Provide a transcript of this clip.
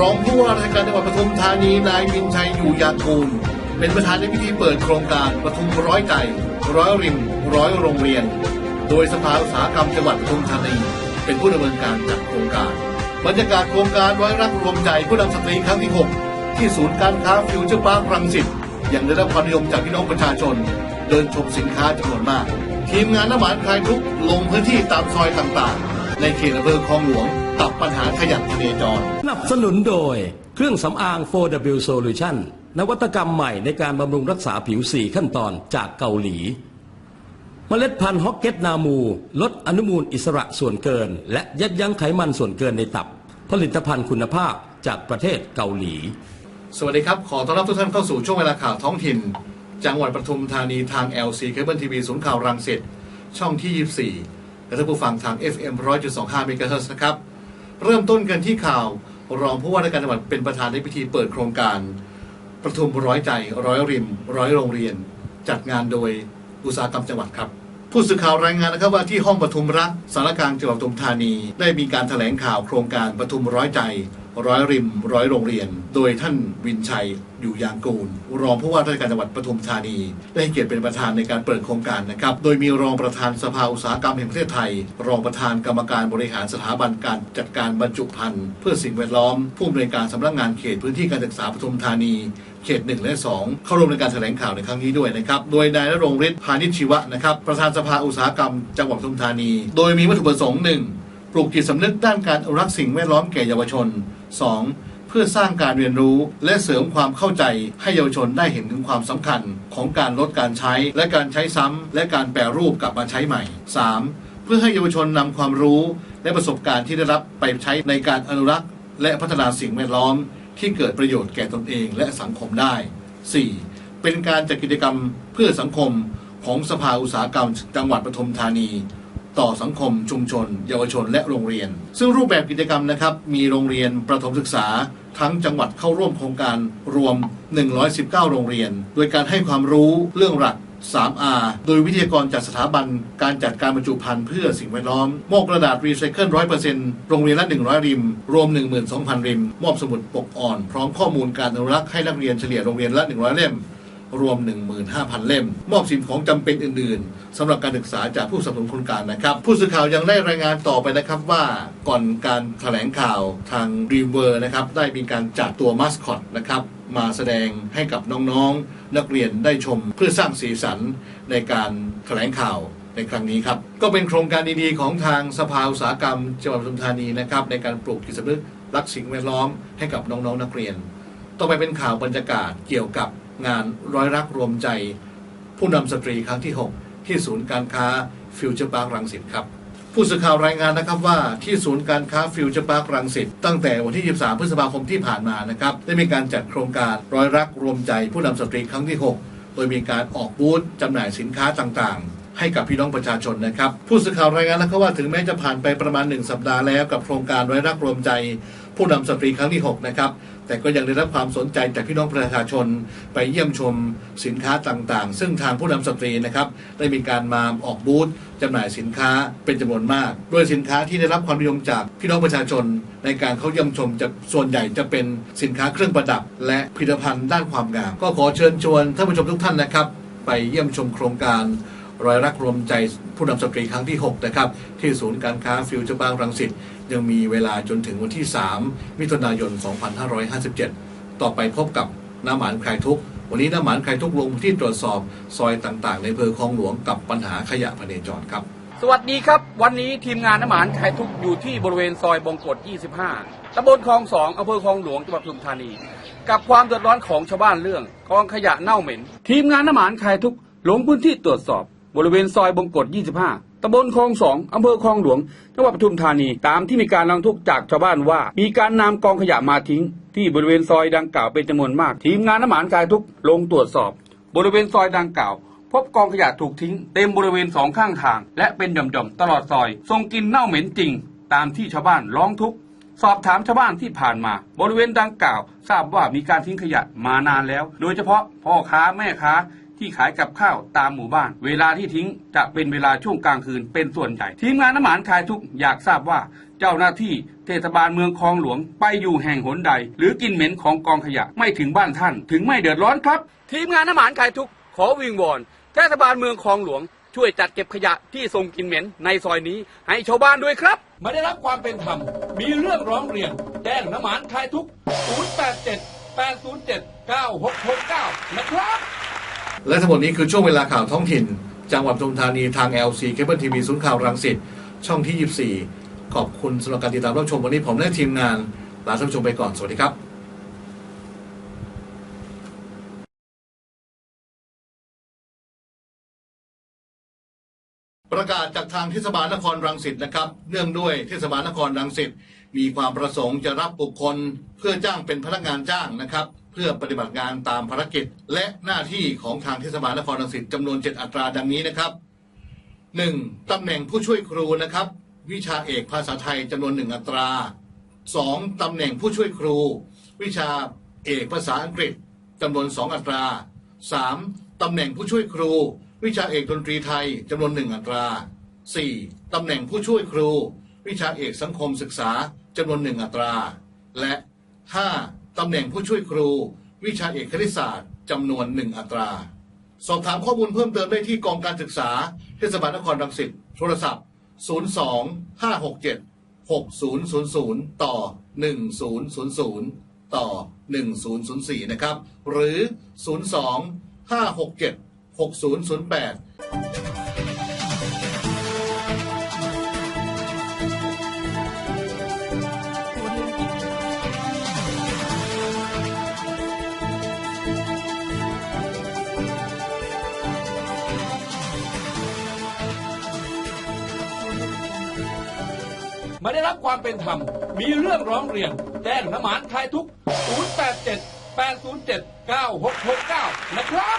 รองผู้ว่าราชการจังหวัดปทุมธานีนายวินชัยอยู่ยากูล เป็นประธานในพิธีเปิดโครงการปทุมร้อยใจ ร้อยริม ร้อยโรงเรียน โดยสภาอุตสาหกรรมจังหวัดปทุมธานี เป็นผู้ดำเนินการจัดโครงการ บรรยากาศโครงการร้อยรักรวมใจผู้นำสตรีครั้งที่ 6 ที่ศูนย์การค้าฟิวเจอร์พาร์ครังสิตยังได้รับความนิยมจากพี่น้องประชาชน เดินชมสินค้าจำนวนมาก ทีมงานน้ำหวานคลายทุกลงพื้นที่ตามซอยต่างๆ ในเขตอำเภอคลองหลวง ตับปัญหาขยะพเนจรสนับสนุนโดย เครื่องสำอาง 4W Solution นวัตกรรมใหม่ในการบำรุงรักษาผิว 4 ขั้นตอนจากเกาหลีเมล็ดพันธุ์ฮอกเก็ตนามู ลดอนุมูลอิสระส่วนเกิน และยับยั้งไขมันส่วนเกินในตับ ผลิตภัณฑ์คุณภาพจากประเทศเกาหลี สวัสดีครับ ขอต้อนรับทุกท่านเข้าสู่ช่วงเวลาข่าวท้องถิ่น จังหวัดปทุมธานีทาง LC Cable TV ศูนย์ข่าวรังสิตช่องที่ 24 และท่านผู้ฟังทาง FM 100.25 MHz นะครับ เริ่มต้นกันที่ข่าว รองผู้ว่าราชการจังหวัดเป็นประธานในพิธีเปิดโครงการ ประทุมร้อยใจร้อยริม ร้อยโรงเรียน จัดงานโดยอุตสาหกรรมจังหวัดครับ ผู้สื่อข่าวรายงานนะครับว่าที่ห้องปทุมรักสารกลางจังหวัดปทุมธานี ได้มีการแถลงข่าวโครงการปทุมร้อยใจ ร้อยริมร้อยโรงเรียน โดยท่านวินชัยอยู่ยางกูล รองผู้ว่าราชการจังหวัดปทุมธานี ได้เกียรติเป็นประธานในการเปิดโครงการนะครับ โดยมีรองประธานสภาอุตสาหกรรมแห่งประเทศไทย รองประธานกรรมการบริหารสถาบันการจัดการบรรจุภัณฑ์เพื่อสิ่งแวดล้อม ผู้อำนวยการสำนักงานเขตพื้นที่การศึกษาปทุมธานีเขตหนึ่งและสองเข้าร่วมในการแถลงข่าวในครั้งนี้ด้วยนะครับ โดยนายณรงค์ฤทธิ์พานิชชีวะนะครับ ประธานสภาอุตสาหกรรมจังหวัดปทุมธานี โดยมีวัตถุประสงค์หนึ่งปลูกจิตสำนึกด้านการอนุรักษ์สิ่งแวดล้อมแก่เยาวชน 2. เพื่อสร้างการเรียนรู้และเสริมความเข้าใจให้เยาวชนได้เห็นถึงความสำคัญของการลดการใช้และการใช้ซ้ำและการแปรรูปกลับมาใช้ใหม่ 3. เพื่อให้เยาวชนนำความรู้และประสบการณ์ที่ได้รับไปใช้ในการอนุรักษ์ และพัฒนาสิ่งแวดล้อม ที่เกิดประโยชน์แก่ตนเองและสังคมได้ 4. เป็นการจัดกิจกรรมเพื่อสังคมของสภาอุตสาหกรรมจังหวัดปทุมธานี ต่อสังคมชุมชน เยาวชนและโรงเรียน ซึ่งรูปแบบกิจกรรมนะครับ มีโรงเรียนประถมศึกษา ทั้งจังหวัดเข้าร่วมโครงการรวม 119 โรงเรียน โดยการให้ความรู้เรื่องหลัก 3R โดยวิทยากรจากสถาบันการจัดการบรรจุภัณฑ์เพื่อสิ่งแวดล้อม มอบกระดาษรีไซเคิล100%โรงเรียนละ 100 ริม รวม 12,000 ริม มอบสมุดปกอ่อน พร้อมข้อมูลการอนุรักษ์ให้นักเรียนเฉลี่ยโรงเรียนละ 100 เล่ม รวม 15,000 เล่ม มอบสิ่งของจำเป็นอื่น ๆสำหรับการศึกษาจากผู้สนับสนุนโครงการนะครับ ผู้สื่อข่าวยังได้รายงานต่อไปนะครับว่าก่อนการแถลงข่าวทาง d r e a m w o r นะครับได้มีการจัดตัวมัสคอตนะครับมาแสดงให้กับน้องๆ นักเรียนได้ชมเพื่อสร้างสีสันในการแถลงข่าวในครั้งนี้ครับ ก็เป็นโครงการดีๆ ของทางสภาอุตสาหกรรมจังหวัดปทุมธานีนะครับในการปลูกจิตสำนึกรักสิ่งแวดล้อมให้กับน้องๆ นักเรียน ต่อไปเป็นข่าวบรรยากาศเกี่ยวกับ งานร้อยรักรวมใจ ผู้นำสตรีครั้งที่ 6 ที่ศูนย์การค้าฟิวเจอร์พาร์ครังสิตครับผู้สื่อข่าวรายงานนะครับว่าที่ศูนย์การค้าฟิวเจอร์พาร์ครังสิตตั้งแต่วันที่ 23 พฤษภาคมที่ผ่านมานะครับได้มีการจัดโครงการร้อยรักรวมใจผู้นำสตรีครั้งที่ 6 โดยมีการออกบูธจำหน่ายสินค้าต่างๆให้กับพี่น้องประชาชนนะครับ ผู้สื่อข่าวรายงานนะครับว่าถึงแม้จะผ่านไปประมาณ 1 สัปดาห์แล้วกับโครงการร้อยรักรวมใจ ผู้นำสตรีครั้งที่ 6 นะครับ แต่ก็ยังได้รับความสนใจจากพี่น้องประชาชนไปเยี่ยมชมสินค้าต่างๆ ซึ่งทางผู้นำสตรีนะครับได้มีการมาออกบูธจำหน่ายสินค้าเป็นจำนวนมาก โดยสินค้าที่ได้รับความนิยมจากพี่น้องประชาชน ในการเข้าเยี่ยมชมจะส่วนใหญ่จะเป็นสินค้าเครื่องประดับ และผลิตภัณฑ์ด้านความงาม ก็ขอเชิญชวนท่านผู้ชมทุกท่านนะครับ ไปเยี่ยมชมโครงการ รอยรักรวมใจผู้นำสตรีครั้งที่ 6 นะครับ ที่ศูนย์การค้าฟิวเจอร์บางรังสิตยังมีเวลาจนถึงวันที่ 3 มิถุนายน 2557 ต่อไปพบกับน้ำหมานคลายทุก วันนี้น้ำหมานคลายทุกลงพื้นที่ตรวจสอบซอยต่างๆ ในอำเภอคลองหลวงกับปัญหาขยะพเนจรครับ สวัสดีครับ วันนี้ทีมงานน้ำหมานขายทุกอยู่ที่บริเวณซอยบงกฎ 25 ตำบลคลองสองอำเภอคลองหลวงจังหวัดปทุมธานี กับความเดือดร้อนของชาวบ้านเรื่องกองขยะเน่าเหม็น ทีมงานน้ำหมานขายทุกลงพื้นที่ตรวจสอบ บริเวณซอยบงกฎ 25 ตำบลคลองสองอำเภอคลองหลวง จังหวัดปทุมธานี ตามที่มีการร้องทุกข์จากชาวบ้านว่า มีการนำกองขยะมาทิ้ง ที่บริเวณซอยดังกล่าวเป็นจำนวนมาก ทีมงานน้ำหมานขายทุกลงตรวจสอบ บริเวณซอยดังกล่าว พบกองขยะถูกทิ้ง เต็มบริเวณสองข้างทาง และเป็นหย่อมๆตลอดซอยทรงกลินเน่าเหม็นจริง ตามที่ชาวบ้านร้องทุกข์สอบถามชาวบ้านที่ผ่านมา บริเวณดังกล่าว ทราบว่ามีการทิ้งขยะมานานแล้ว โดยเฉพาะพ่อค้าแม่ค้า ที่ขายกับข้าวตามหมู่บ้าน เวลาที่ทิ้งจะเป็นเวลาช่วงกลางคืนเป็นส่วนใหญ่ ทีมงานน้ำหมานคลายทุกข์อยากทราบว่าเจ้าหน้าที่เทศบาลเมืองคลองหลวงไปอยู่แห่งหนใด หรือกลินเหม็นของกองขยะไม่ถึงบ้านท่าน ถึงไม่เดือดร้อนครับ ทีมงานน้ำหมานคลายทุกข์ขอวิงวอนเทศบาลเมืองคลองหลวงช่วยจัดเก็บขยะที่ส่งกลินเหม็นในซอยนี้ให้ชาวบ้านด้วยครับ ไม่ได้รับความเป็นธรรม มีเรื่องร้องเรียน แจ้งน้ำหมานคลายทุกข์087 807 9669 นะครับ และทั้งหมดนี้คือช่วงเวลาข่าวท้องถิ่น จังหวัดปทุมธานีทาง LC เคเบิลทีวีศูนย์ข่าวรังสิตช่องที่ 24 ขอบคุณสำหรับการติดตามรับชมวันนี้ผมและทีมงานลาท่านผู้ชมไปก่อนสวัสดีครับประกาศจากทางเทศบาลนครรังสิตนะครับ เนื่องด้วยเทศบาลนครรังสิตมีความประสงค์จะรับบุคคลเพื่อจ้างเป็นพนักงานจ้างนะครับ พื่อปฏิบัติงานตามภารกิจ และหน้าที่ของทางเทศบาลนครรังสิตจำนวน 7 อัตราดังนี้นะครับ 1. ตำแหน่งผู้ช่วยครูนะครับ วิชาเอกภาษาไทยจำนวน 1 อัตรา 2. ตำแหน่งผู้ช่วยครู วิชาเอกภาษาอังกฤษจำนวน 2 อัตรา 3. ตำแหน่งผู้ช่วยครู วิชาเอกดนตรีไทยจำนวน 1 อัตรา 4. ตำแหน่งผู้ช่วยครู วิชาเอกสังคมศึกษาจำนวน 1 อัตรา และ 5. ตำแหน่งผู้ช่วยครู วิชาเอกคณิตศาสตร์จำนวน1อัตรา สอบถามข้อมูลเพิ่มเติมได้ที่กองการศึกษา เทศบาลนครรังสิตโทรศัพท์ 02 567 6000 ต่อ 1000 ต่อ 1004 นะครับ หรือ 02 567 6008 ไม่ได้รับความเป็นธรรม มีเรื่องร้องเรียน แจ้งน้ำหมานคลายทุกข์ 087 807 9669 นะครับ